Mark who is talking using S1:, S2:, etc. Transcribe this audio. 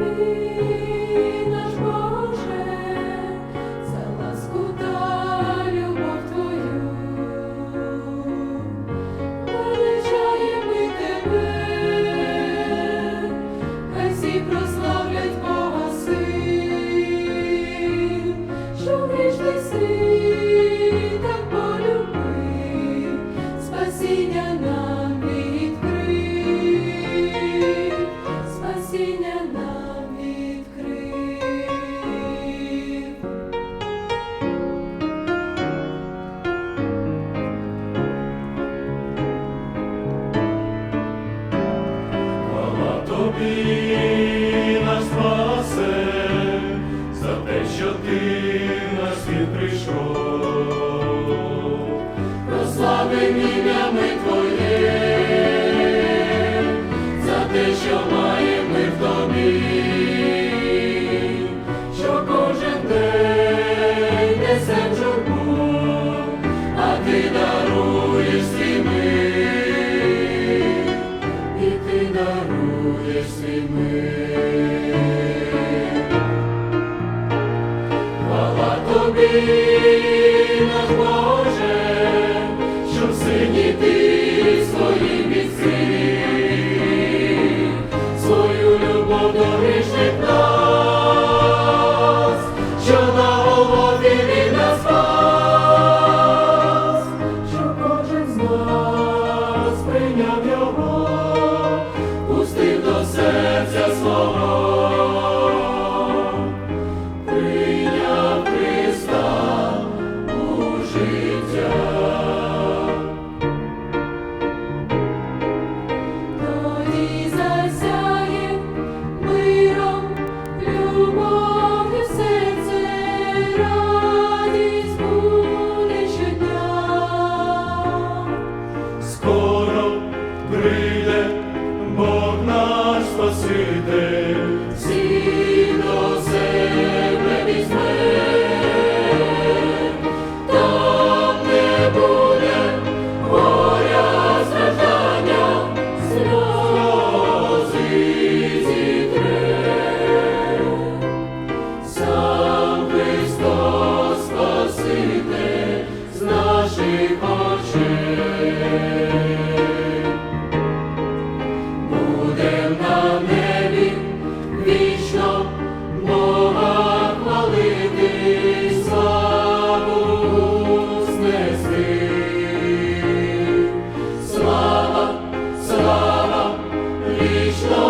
S1: тобі. даруєш свій і ти даруєш свій мир. Хвала наш Боже, що в сині ти свої міцні. Krishna.